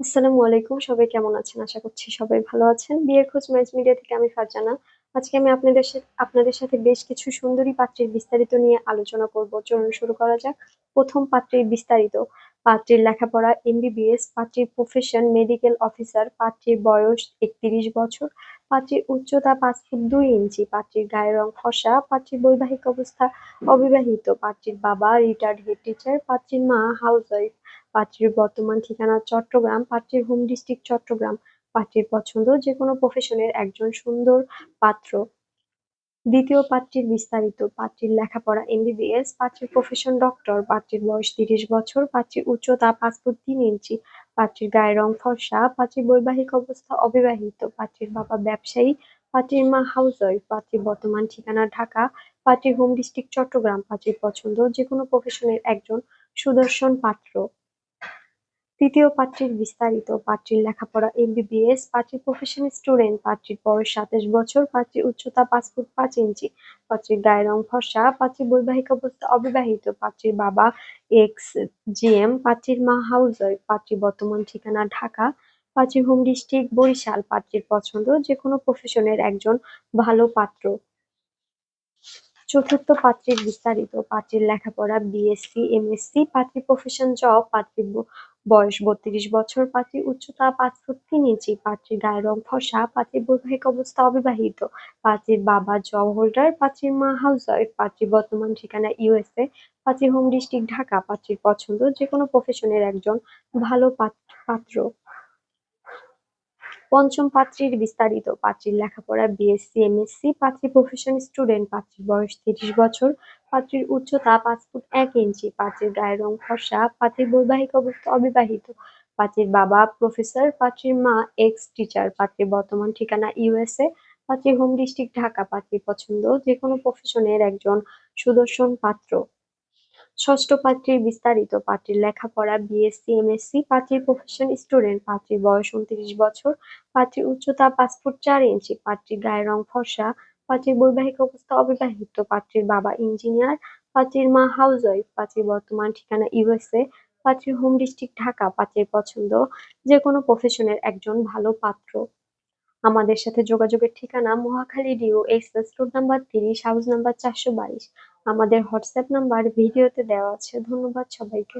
আসসালামু আলাইকুম। সবাই কেমন আছেন? আশা করছি সবাই ভালো আছেন। বিয়ের খোঁজ ম্যাচ মিডিয়া থেকে আমি ফারজানা। আজকে আমি আপনাদের সাথে আপনাদের সাথে বেশ কিছু সুন্দরী পাত্রীর বিস্তারিত নিয়ে আলোচনা করব। চলুন শুরু করা যাক। প্রথম পাত্রীর বিস্তারিত। পাত্রীর লেখাপড়া এমবিবিএস, পাত্রীর প্রফেশন মেডিকেল অফিসার, পাত্রীর বয়স ৩১ বছর, পাত্রীর উচ্চতা পাঁচ ফুট দুই ইঞ্চি, পাত্রীর গায়ের রং ফর্সা, পাত্রীর বৈবাহিক অবস্থা অবিবাহিত, পাত্রীর বাবা রিটায়ার্ড হেড টিচার, পাত্রীর মা হাউসওয়াইফ, পাত্রীর বর্তমান ঠিকানা চট্টগ্রাম, পাত্রীর হোম ডিস্ট্রিক্ট চট্টগ্রাম, পাত্রীর পছন্দ যেকোনো প্রফেশনের একজন সুন্দর পাত্র। দ্বিতীয় পাত্রীর বিস্তারিত। পাত্রীর লেখাপড়া এমবিবিএস, পাত্রীর প্রফেশন ডক্টর, পাত্রীর বয়স ৩০ বছর, পাত্রীর উচ্চতা ৫ ফুট ৩ ইঞ্চি, পাত্রীর গায়ের রং ফর্সা, পাত্রীর বৈবাহিক অবস্থা অবিবাহিত, পাত্রীর বাবা ব্যবসায়ী, পাত্রীর মা হাউস ওয়াইফ পাত্রীর বর্তমান ঠিকানা ঢাকা, পাত্রীর হোম ডিস্ট্রিক্ট চট্টগ্রাম, পাত্রীর পছন্দ যেকোনো প্রফেশনের একজন সুদর্শন পাত্র। তৃতীয় পাত্রীর বিস্তারিত। পাত্রীর লেখাপড়া এমবিবিএস, পাত্রীর প্রফেশন স্টুডেন্ট, পাত্রীর বয়স ২৭ বছর, পাত্রীর উচ্চতা ৫ ফুট পাঁচ ইঞ্চি, পাত্রীর গায়ের রং ফর্সা, পাত্রীর বৈবাহিক অবস্থা অবিবাহিত, পাত্রীর বাবা এক্স জিএম, পাত্রীর মা হাউসওয়াইফ, পাত্রীর বর্তমান ঠিকানা ঢাকা, পাত্রীর হোম ডিস্ট্রিক্ট বরিশাল, পাত্রীর পছন্দ যেকোনো প্রফেশনের একজন ভালো পাত্র। চতুর্থ পাত্রীর বিস্তারিত। পাত্রীর লেখাপড়া বিএসসি, এমএসসি, পাত্রীর প্রফেশন জব, পাত্রীর বয়স বত্রিশ বছর, পাত্রীর উচ্চতা পাঁচ ফুট তিন ইঞ্চি, পাত্রীর গায়ের রং ফর্সা, পাত্রীর বৈবাহিক অবস্থা অবিবাহিত, পাত্রীর বাবা জব হোল্ডার, পাত্রীর মা হাউস ওয়াইফ পাত্রীর বর্তমান ঠিকানা ইউএসএ, পাত্রীর হোম ডিস্ট্রিক্ট ঢাকা, পাত্রীর পছন্দ যে কোনো প্রফেশনের একজন ভালো পাত্র। পঞ্চম পাত্রীর বিস্তারিত। পাত্রীর লেখাপড়া বিএসসি, এমএসসি, পাত্রীর প্রফেশন স্টুডেন্ট, পাত্রীর বয়স তিরিশ বছর, পাত্রীর উচ্চতা পাঁচ ফুট এক ইঞ্চি, পাত্রীর গায়ের রং ফর্সা, পাত্রীর বৈবাহিক অবস্থা অবিবাহিত, পাত্রীর বাবা প্রফেসর, পাত্রীর মা এক্স টিচার, পাত্রীর বর্তমান ঠিকানা ইউএসএ, পাত্রীর হোম ডিস্ট্রিক্ট ঢাকা, পাত্রীর পছন্দ যেকোনো প্রফেশনের একজন সুদর্শন পাত্র। ষষ্ঠ পাত্রীর বিস্তারিত। পাত্রীর লেখাপড়া বিএসসি, এমএসসি, পাত্রীর প্রফেশন স্টুডেন্ট, পাত্রীর বয়স উনত্রিশ বছর, পাত্রীর উচ্চতা পাঁচ ফুট চার ইঞ্চি, পাত্রীর গায়ের রং ফর্সা, পাত্রীর বৈবাহিক অবস্থা অবিবাহিত, পাত্রীর বাবা ইঞ্জিনিয়ার, পাত্রীর মা হাউসওয়াইফ, পাত্রীর বর্তমান ঠিকানা ইউএসএ, পাত্রীর হোম ডিস্ট্রিক্ট ঢাকা, পাত্রীর পছন্দ যেকোনো প্রফেশনের একজন ভালো পাত্র। আমাদের সাথে যোগাযোগের ঠিকানা Mohakhali D O express road number তিরিশ হাউস নাম্বার চারশো বাইশ আমাদের হোয়াটসঅ্যাপ নাম্বার ভিডিওতে দেওয়া আছে। ধন্যবাদ সবাইকে।